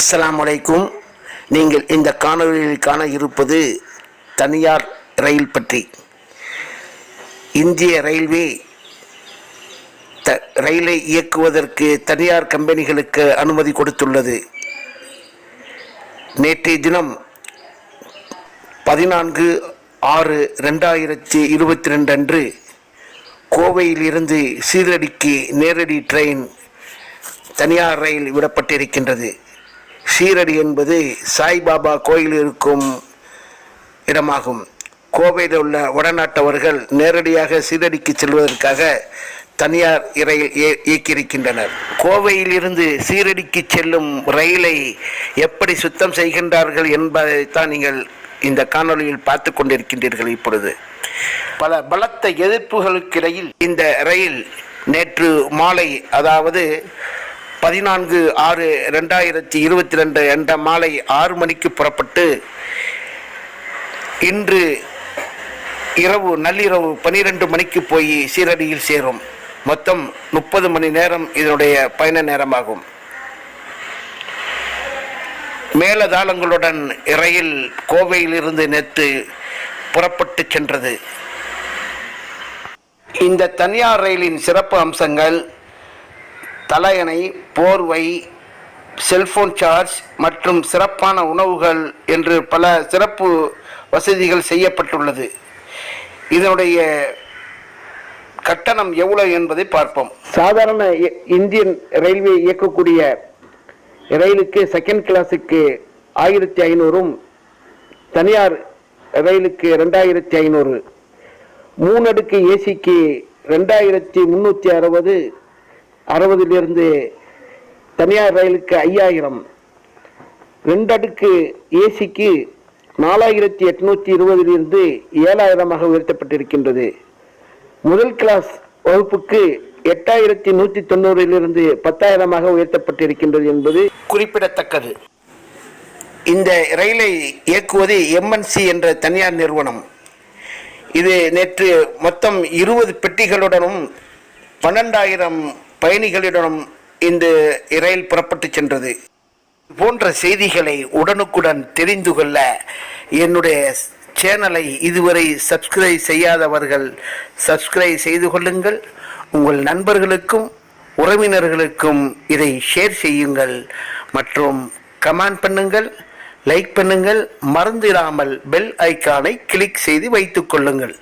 அஸ்லாம் வலைக்கும் நீங்கள் இந்த காணொளியில் காண இருப்பது தனியார் ரயில் பற்றி. இந்திய ரயில்வே த ரயிலை இயக்குவதற்கு தனியார் கம்பெனிகளுக்கு அனுமதி கொடுத்துள்ளது. நேற்றைய தினம் பதினான்கு ஆறு ரெண்டாயிரத்தி இருபத்தி ரெண்டு அன்று கோவையிலிருந்து சீரடிக்கு நேரடி ட்ரெயின் தனியார் ரயில் விடப்பட்டிருக்கின்றது. சீரடி என்பது சாய்பாபா கோயில் இருக்கும் இடமாகும். கோவையில் உள்ள வடநாட்டவர்கள் நேரடியாக சீரடிக்கு செல்வதற்காக தனியார் ரயில் இய- இயக்கியிருக்கின்றனர். கோவையிலிருந்து சீரடிக்கு செல்லும் ரயிலை எப்படி சுத்தம் செய்கின்றார்கள் என்பதைத்தான் நீங்கள் இந்த காணொளியில் பார்த்து கொண்டிருக்கின்றீர்கள் இப்பொழுது. பல பலத்த எதிர்ப்புகளுக்கிடையில் இந்த ரயில் நேற்று மாலை அதாவது பதினான்கு ஆறு ரெண்டாயிரத்தி இருபத்தி ரெண்டு என்ற மாலை ஆறு மணிக்கு புறப்பட்டு இன்று இரவு நள்ளிரவு பனிரெண்டு மணிக்கு போய் சீரடியில் சேரும். மொத்தம் முப்பது மணி நேரம் இதனுடைய பயண நேரமாகும். மேலதாளங்களுடன் ரயில் கோவையிலிருந்து நேற்று புறப்பட்டு சென்றது. இந்த தனியார் ரயிலின் சிறப்பு அம்சங்கள் தலையணை போர்வை செல்போன் சார்ஜ் மற்றும் சிறப்பான உணவுகள் என்று பல சிறப்பு வசதிகள் செய்யப்பட்டுள்ளது. இதனுடைய கட்டணம் எவ்வளவு என்பதை பார்ப்போம். சாதாரண இ- இந்தியன் ரயில்வே இயக்கக்கூடிய ரயிலுக்கு செகண்ட் கிளாஸுக்கு ஆயிரத்தி ஐநூறும் தனியார் ரயிலுக்கு ரெண்டாயிரத்தி ஐநூறு. மூணடுக்கு ஏசிக்கு ரெண்டாயிரத்தி முந்நூற்றி அறுபது அறுபதிலிருந்து தனியார் ரயிலுக்கு ஐயாயிரம். ரெண்டு அடுக்கு ஏசிக்கு நாலாயிரத்தி எட்நூற்றி இருபதிலிருந்து ஏழாயிரமாக உயர்த்தப்பட்டிருக்கின்றது. முதல் கிளாஸ் வகுப்புக்கு எட்டாயிரத்தி நூற்றி தொண்ணூறிலிருந்து பத்தாயிரமாக உயர்த்தப்பட்டிருக்கின்றது என்பது குறிப்பிடத்தக்கது. இந்த ரயிலை இயக்குவது எம்என்சி என்ற தனியார் நிறுவனம். இது நேற்று மொத்தம் இருபது பெட்டிகளுடனும் பன்னெண்டாயிரம் பயணிகளிடம் இந்த ரயில் புறப்பட்டு சென்றது. போன்ற செய்திகளை உடனுக்குடன் தெரிந்து கொள்ள என்னுடைய சேனலை இதுவரை சப்ஸ்கிரைப் செய்யாதவர்கள் சப்ஸ்கிரைப் செய்து கொள்ளுங்கள். உங்கள் நண்பர்களுக்கும் உறவினர்களுக்கும் இதை ஷேர் செய்யுங்கள். மற்றும் கமெண்ட் பண்ணுங்கள் லைக் பண்ணுங்கள். மறந்திடாமல் பெல் ஐக்கானை கிளிக் செய்து வைத்துக் கொள்ளுங்கள்.